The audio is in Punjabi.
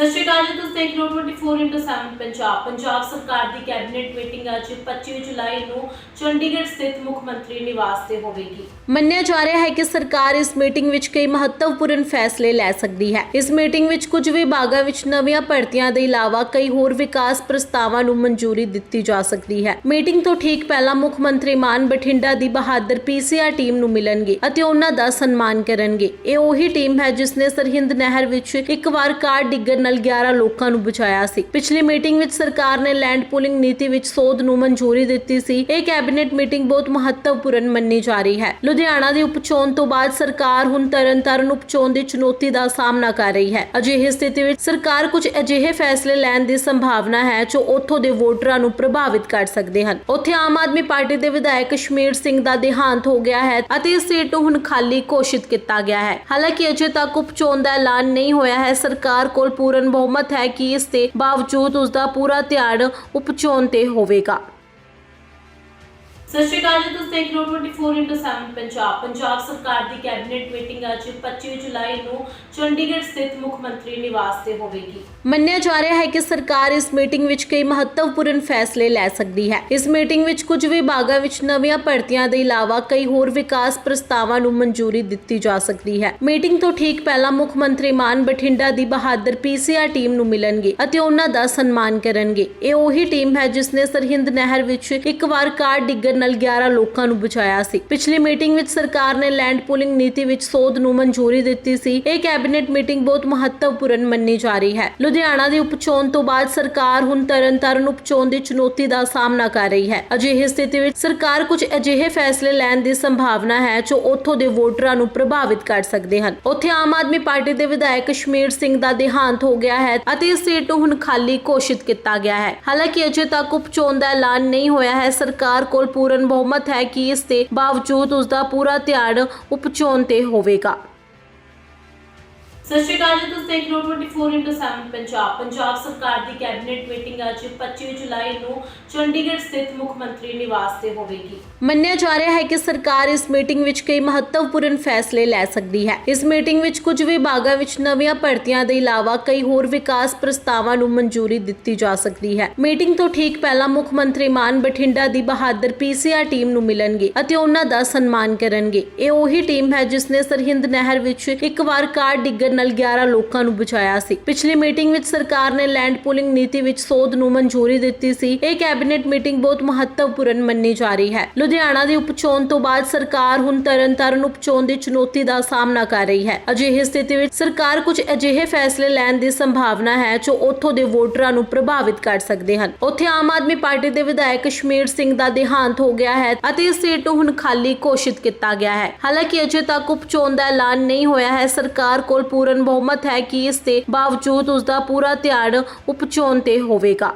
ਸਤਿ ਸ਼੍ਰੀ ਅਕਾਲ ਜੀ, ਤੁਸੀਂ ਦੇਖ ਰਹੇ ਹੋ 24x7 ਪੰਜਾਬ। ਪੰਜਾਬ ਸਰਕਾਰ ਦੀ ਕੈਬਨਿਟ ਮੀਟਿੰਗ ਅੱਜ 25 ਜੁਲਾਈ ਨੂੰ ਚੰਡੀਗੜ੍ਹ ਸਥਿਤ ਮੁੱਖ ਮੰਤਰੀ ਨਿਵਾਸ ਤੇ ਹੋਵੇਗੀ। ਮੰਨਿਆ ਜਾ ਰਿਹਾ ਹੈ ਕਿ ਸਰਕਾਰ ਇਸ ਮੀਟਿੰਗ ਵਿੱਚ ਕਈ ਮਹੱਤਵਪੂਰਨ ਫੈਸਲੇ ਲੈ ਸਕਦੀ ਹੈ। ਇਸ ਮੀਟਿੰਗ ਵਿੱਚ ਕੁਝ ਵਿਭਾਗਾਂ ਵਿੱਚ ਨਵੀਆਂ ਭਰਤੀਆਂ ਦੇ ਇਲਾਵਾ ਕਈ ਹੋਰ ਵਿਕਾਸ ਪ੍ਰਸਤਾਵਾਂ ਨੂੰ ਮਨਜ਼ੂਰੀ ਦਿੱਤੀ ਜਾ ਸਕਦੀ ਹੈ। ਮੀਟਿੰਗ ਤੋਂ ਠੀਕ ਪਹਿਲਾਂ ਮੁੱਖ ਮੰਤਰੀ ਮਾਨ ਬਠਿੰਡਾ ਦੀ ਬਹਾਦਰ ਪੀਸੀਆਰ ਟੀਮ ਨੂੰ ਮਿਲਣਗੇ ਅਤੇ ਉਹਨਾਂ ਦਾ ਸਨਮਾਨ ਕਰਨਗੇ। ਇਹ ਉਹੀ ਟੀਮ ਹੈ ਜਿਸ ਨੇ ਸਰਹਿੰਦ ਨਹਿਰ ਵਿੱਚ ਇੱਕ ਵਾਰ ਕਾਰ ਡਿੱਗਣ ਨਾਲ 11 ਲੋਕਾਂ ਨੂੰ ਬਚਾਇਆ ਸੀ। ਪਿਛਲੀ ਮੀਟਿੰਗ ਵਿੱਚ ਸਰਕਾਰ ਨੇ ਲੈਂਡ ਪੂਲਿੰਗ ਨੀਤੀ ਵਿੱਚ ਸੋਧ ਨੂੰ ਮਨਜ਼ੂਰੀ ਦਿੱਤੀ ਸੀ। ਇਹ ਕੈਬਨਿਟ ਮੀਟਿੰਗ ਬਹੁਤ ਮਹੱਤਵਪੂਰਨ ਮੰਨੀ ਜਾ ਰਹੀ ਹੈ। ਲੁਧਿਆਣਾ ਦੀ ਉਪਚੋਣ ਤੋਂ ਬਾਅਦ ਸਰਕਾਰ ਹੁਣ ਤਰਨਤਾਰਨ ਉਪਚੋਣ ਦੀ ਚੁਣੌਤੀ ਦਾ ਸਾਹਮਣਾ ਕਰ ਰਹੀ ਹੈ। ਅਜਿਹੀ ਸਥਿਤੀ ਵਿੱਚ ਸਰਕਾਰ ਕੁਝ ਅਜਿਹੇ ਫੈਸਲੇ ਲੈਣ ਦੀ ਸੰਭਾਵਨਾ ਹੈ ਜੋ ਉੱਥੋਂ ਦੇ ਵੋਟਰਾਂ ਨੂੰ ਪ੍ਰਭਾਵਿਤ ਕਰ ਸਕਦੇ ਹਨ। ਉੱਥੇ ਆਮ ਆਦਮੀ ਪਾਰਟੀ ਦੇ ਵਿਧਾਇਕ ਕਸ਼ਮੀਰ ਸਿੰਘ ਦਾ ਦੇਹਾਂਤ ਹੋ ਗਿਆ ਹੈ ਅਤੇ ਇਸ ਸੀਟ ਨੂੰ ਹੁਣ ਖਾਲੀ ਘੋਸ਼ਿਤ ਕੀਤਾ ਗਿਆ ਹੈ। ਹਾਲਾਂਕਿ ਅਜੇ ਤੱਕ ਉਪਚੋਣ ਦਾ ਐਲਾਨ ਨਹੀਂ ਹੋਇਆ ਹੈ। ਸਰਕਾਰ ਕੋਲ ਪੂਰਨ ਬਹੁਮਤ ਹੈ ਕਿ ਇਸ ਦੇ ਬਾਵਜੂਦ ਉਸ ਦਾ ਪੂਰਾ ਧਿਆਨ ਉਪਚੋਣ ਤੇ ਹੋਵੇਗਾ। ਸਤਿ ਸ਼੍ਰੀ ਅਕਾਲ ਜੀ, ਤੁਸੀਂ ਦੇਖ ਰਹੇ ਹੋ 24x7 ਪੰਜਾਬ। ਪੰਜਾਬ ਸਰਕਾਰ ਦੀ ਕੈਬਨਿਟ ਮੀਟਿੰਗ ਅੱਜ 25 ਜੁਲਾਈ ਨੂੰ ਚੰਡੀਗੜ੍ਹ ਸਥਿਤ ਮੁੱਖ ਮੰਤਰੀ ਨਿਵਾਸ ਤੇ ਹੋਵੇਗੀ। ਮੰਨਿਆ ਜਾ ਰਿਹਾ ਹੈ ਕਿ ਸਰਕਾਰ ਇਸ ਮੀਟਿੰਗ ਵਿੱਚ ਕਈ ਮਹੱਤਵਪੂਰਨ ਫੈਸਲੇ ਲੈ ਸਕਦੀ ਹੈ। ਇਸ ਮੀਟਿੰਗ ਵਿੱਚ ਕੁਝ ਵਿਭਾਗਾਂ ਵਿੱਚ ਨਵੀਆਂ ਭਰਤੀਆਂ ਦੇ ਇਲਾਵਾ ਕਈ ਹੋਰ ਵਿਕਾਸ ਪ੍ਰਸਤਾਵਾਂ ਨੂੰ ਮਨਜ਼ੂਰੀ ਦਿੱਤੀ ਜਾ ਸਕਦੀ ਹੈ। ਮੀਟਿੰਗ ਤੋਂ ਠੀਕ ਪਹਿਲਾਂ ਮੁੱਖ ਮੰਤਰੀ ਮਾਨ ਬਠਿੰਡਾ ਦੀ ਬਹਾਦਰ ਪੀਸੀਆਰ ਟੀਮ ਨੂੰ ਮਿਲਣਗੇ ਅਤੇ ਉਹਨਾਂ ਦਾ ਸਨਮਾਨ ਕਰਨਗੇ। ਇਹ ਉਹੀ ਟੀਮ ਹੈ ਜਿਸ ਨੇ ਸਰਹਿੰਦ ਨਹਿਰ ਵਿੱਚ ਇੱਕ ਵਾਰ ਕਾਰ ਡਿੱਗਣ ਨਾਲ 11 ਲੋਕਾਂ ਨੂੰ ਬਚਾਇਆ ਸੀ। ਪਿਛਲੀ ਮੀਟਿੰਗ ਵਿੱਚ ਸਰਕਾਰ ਨੇ ਲੈਂਡ ਪੂਲਿੰਗ ਨੀਤੀ ਵਿੱਚ ਸੋਧ ਨੂੰ ਮਨਜ਼ੂਰੀ ਦਿੱਤੀ ਸੀ। ਇਹ ਕੈਬਨਿਟ ਮੀਟਿੰਗ ਬਹੁਤ ਮਹੱਤਵਪੂਰਨ ਮੰਨੀ ਜਾ ਰਹੀ ਹੈ। ਲੁਧਿਆਣਾ ਦੀ ਉਪਚੋਣ ਤੋਂ ਬਾਅਦ ਸਰਕਾਰ ਹੁਣ ਤਰਨਤਾਰਨ ਉਪਚੋਣ ਦੀ ਚੁਣੌਤੀ ਦਾ ਸਾਹਮਣਾ ਕਰ ਰਹੀ ਹੈ। ਅਜਿਹੀ ਸਥਿਤੀ ਵਿੱਚ ਸਰਕਾਰ ਕੁਝ ਅਜਿਹੇ ਫੈਸਲੇ ਲੈਣ ਦੀ ਸੰਭਾਵਨਾ ਹੈ ਜੋ ਉੱਥੋਂ ਦੇ ਵੋਟਰਾਂ ਨੂੰ ਪ੍ਰਭਾਵਿਤ ਕਰ ਸਕਦੇ ਹਨ। ਉੱਥੇ ਆਮ ਆਦਮੀ ਪਾਰਟੀ ਦੇ ਵਿਧਾਇਕ ਕਸ਼ਮੀਰ ਸਿੰਘ ਦਾ ਦੇਹਾਂਤ ਹੋ ਗਿਆ ਹੈ ਅਤੇ ਇਸ ਸੀਟ ਨੂੰ ਹੁਣ ਖਾਲੀ ਘੋਸ਼ਿਤ ਕੀਤਾ ਗਿਆ ਹੈ। ਹਾਲਾਂਕਿ ਅਜੇ ਤੱਕ ਉਪਚੋਣ ਦਾ ਐਲਾਨ ਨਹੀਂ ਹੋਇਆ ਹੈ। ਸਰਕਾਰ ਕੋਲ ਪੂਰਨ ਬਹੁਮਤ ਹੈ ਕਿ ਇਸ ਦੇ ਬਾਵਜੂਦ ਉਸ ਦਾ ਪੂਰਾ ਧਿਆਨ ਉਪਚੋਣ ਤੇ ਹੋਵੇਗਾ। ਸਤਿ ਸ਼੍ਰੀ ਅਕਾਲ ਜੀ, ਤੁਸੀਂ ਦੇਖ ਰਹੇ ਹੋ 24x7 ਪੰਜਾਬ। ਪੰਜਾਬ ਸਰਕਾਰ ਦੀ ਕੈਬਨਿਟ ਮੀਟਿੰਗ ਅੱਜ 25 ਜੁਲਾਈ ਨੂੰ ਚੰਡੀਗੜ੍ਹ ਸਥਿਤ ਮੁੱਖ ਮੰਤਰੀ ਨਿਵਾਸ ਤੇ ਹੋਵੇਗੀ। ਮੰਨਿਆ ਜਾ ਰਿਹਾ ਹੈ ਕਿ ਸਰਕਾਰ ਇਸ ਮੀਟਿੰਗ ਵਿੱਚ ਕਈ ਮਹੱਤਵਪੂਰਨ ਫੈਸਲੇ ਲੈ ਸਕਦੀ ਹੈ। ਇਸ ਮੀਟਿੰਗ ਵਿੱਚ ਕੁਝ ਵਿਭਾਗਾਂ ਵਿੱਚ ਨਵੀਆਂ ਭਰਤੀਆਂ ਦੇ ਇਲਾਵਾ ਕਈ ਹੋਰ ਵਿਕਾਸ ਪ੍ਰਸਤਾਵਾਂ ਨੂੰ ਮਨਜ਼ੂਰੀ ਦਿੱਤੀ ਜਾ ਸਕਦੀ ਹੈ। ਮੀਟਿੰਗ ਤੋਂ ਠੀਕ ਪਹਿਲਾਂ ਮੁੱਖ ਮੰਤਰੀ ਮਾਨ ਬਠਿੰਡਾ ਦੀ ਬਹਾਦਰ ਪੀਸੀਆਰ ਟੀਮ ਨੂੰ ਮਿਲਣਗੇ ਅਤੇ ਉਹਨਾਂ ਦਾ ਸਨਮਾਨ ਕਰਨਗੇ। ਇਹ ਉਹੀ ਟੀਮ ਹੈ ਜਿਸ ਨੇ ਸਰਹਿੰਦ ਨਹਿਰ ਵਿੱਚ ਇੱਕ ਵਾਰ ਕਾਰ ਡਿੱਗਣ ਨਾਲ 11 ਲੋਕਾਂ ਨੂੰ ਬਚਾਇਆ ਸੀ। ਪਿਛਲੀ ਮੀਟਿੰਗ ਵਿੱਚ ਸਰਕਾਰ ਨੇ ਲੈਂਡ ਪੂਲਿੰਗ ਨੀਤੀ ਵਿੱਚ ਸੋਧ ਨੂੰ ਮਨਜ਼ੂਰੀ ਦਿੱਤੀ ਸੀ। ਇਹ ਕੈਬਨਿਟ ਮੀਟਿੰਗ ਬਹੁਤ ਮਹੱਤਵਪੂਰਨ ਮੰਨੀ ਜਾ ਰਹੀ ਹੈ। ਲੁਧਿਆਣਾ ਦੀ ਉਪਚੋਣ ਤੋਂ ਬਾਅਦ ਸਰਕਾਰ ਹੁਣ ਤਰਨਤਾਰਨ ਉਪਚੋਣ ਦੀ ਚੁਣੌਤੀ ਦਾ ਸਾਹਮਣਾ ਕਰ ਰਹੀ ਹੈ। ਅਜਿਹੀ ਸਥਿਤੀ ਵਿੱਚ ਸਰਕਾਰ ਕੁਝ ਅਜਿਹੇ ਫੈਸਲੇ ਲੈਣ ਦੀ ਸੰਭਾਵਨਾ ਹੈ ਜੋ ਉੱਥੋਂ ਦੇ ਵੋਟਰਾਂ ਨੂੰ ਪ੍ਰਭਾਵਿਤ ਕਰ ਸਕਦੇ ਹਨ। ਉੱਥੇ ਆਮ ਆਦਮੀ ਪਾਰਟੀ ਦੇ ਵਿਧਾਇਕ ਕਸ਼ਮੀਰ ਸਿੰਘ ਦਾ ਦੇਹਾਂਤ ਹੋ ਗਿਆ ਹੈ ਅਤੇ ਇਸ ਸੀਟ ਨੂੰ ਹੁਣ ਖਾਲੀ ਘੋਸ਼ਿਤ ਕੀਤਾ ਗਿਆ ਹੈ। ਹਾਲਾਂਕਿ ਅਜੇ ਤੱਕ ਉਪਚੋਣ ਦਾ ਐਲਾਨ ਨਹੀਂ ਹੋਇਆ ਹੈ। ਸਰਕਾਰ ਕੋਲ ਪੂਰਨ ਬਹੁਮਤ ਹੈ ਕਿ ਇਸ ਦੇ ਬਾਵਜੂਦ ਉਸ ਦਾ ਪੂਰਾ ਧਿਆਨ ਉਪਚੋਣ ਤੇ ਹੋਵੇਗਾ।